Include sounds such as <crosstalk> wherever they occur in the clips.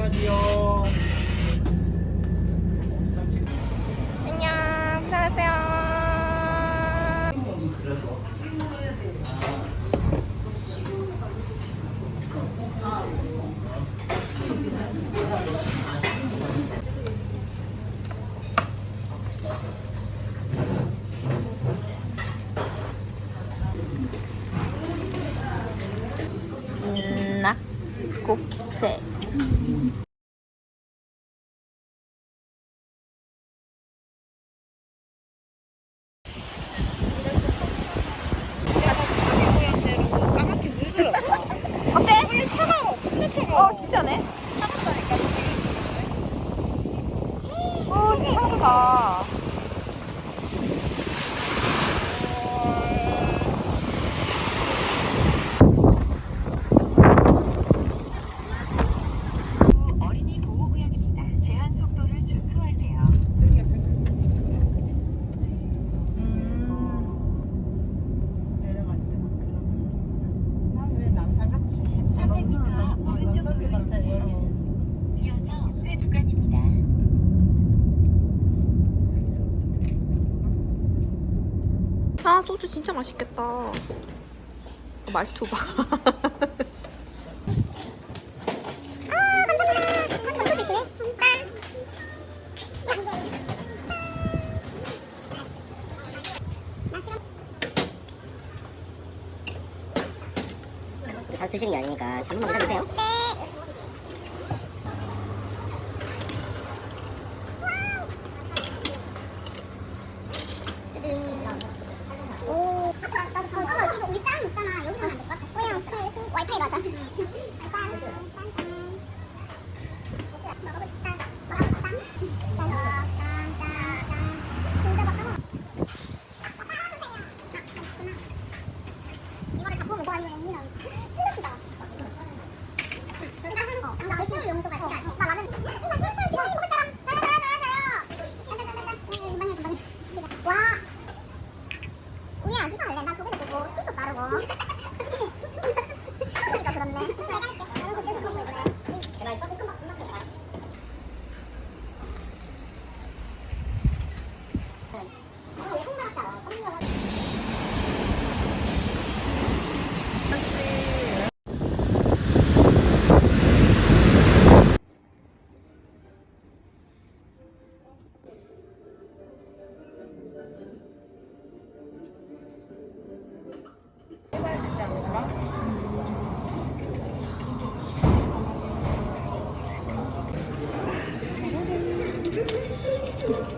안녕하세요. 곱새 어때? 차가워. 근데 차가워. 어, 진짜네. 어, 차갑다. 어린이 보호구역입니다. 제한 속도를 준수하세요. 내려갈 때막 그런. 난왜 남산 같이? 300m 앞 오른쪽 도로입니다. 이어서 회 구간입니다. 아, 소주 진짜 맛있겠다. 말투 봐. 잘 드시는 게 아니니까 잠깐만 기다리세요. 오, 잠깐, 나, 나, 나, 이거 우리 짠 있잖아. 여기서 하면 안될것 같아. 그냥 그 와이파이 받아. 짠, 짠, 짠. 먹어볼까? 먹어볼까? 짠, 짠, 짠, 짠. 근데 막 하고. 따라주세요. 아, 그렇구나. 이거를 갖고 오면 뭐 하는 거야? 슬러시다. 그러니까 하는 거. 나 매출 용도가 있어. 나 라면. 이거 슬퍼 지원이 먹을 사람. 저요, 저요, 저요, 저요. 짠, 짠, 짠, 짠. 음, 금방해, 금방해. 와. 우리야 네가 할래? 나 저번에 보고 술도 따르고 그러니까 그렇네 내가 할게 나는 그때 그거 먹을래 내가 있어? 볶음밥 존나 먹어 어, 왜 콩나물 짜워? 콩나물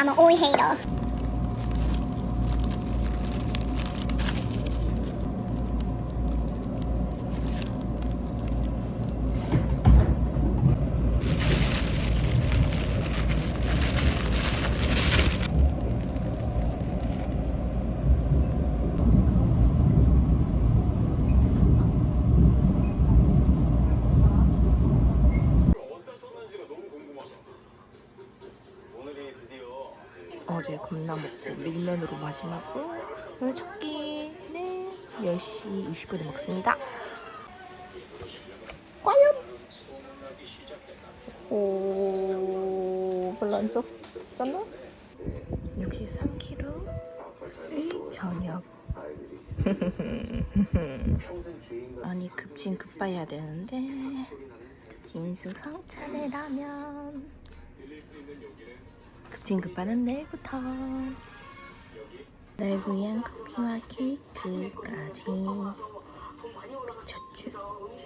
I'm an oil hater 어제 겁나 먹고 밀면으로 마지막으로 오늘 첫 끼는 10시 20분에 먹습니다. 과연? 오, 별로 안 쪄? 짠나? 63kg의 저녁. <laughs> 아니 급진 급발해야 되는데 인수상찬의 라면 급진급하는 내일부터. 날 위한 커피와 케이크까지. 미쳤죠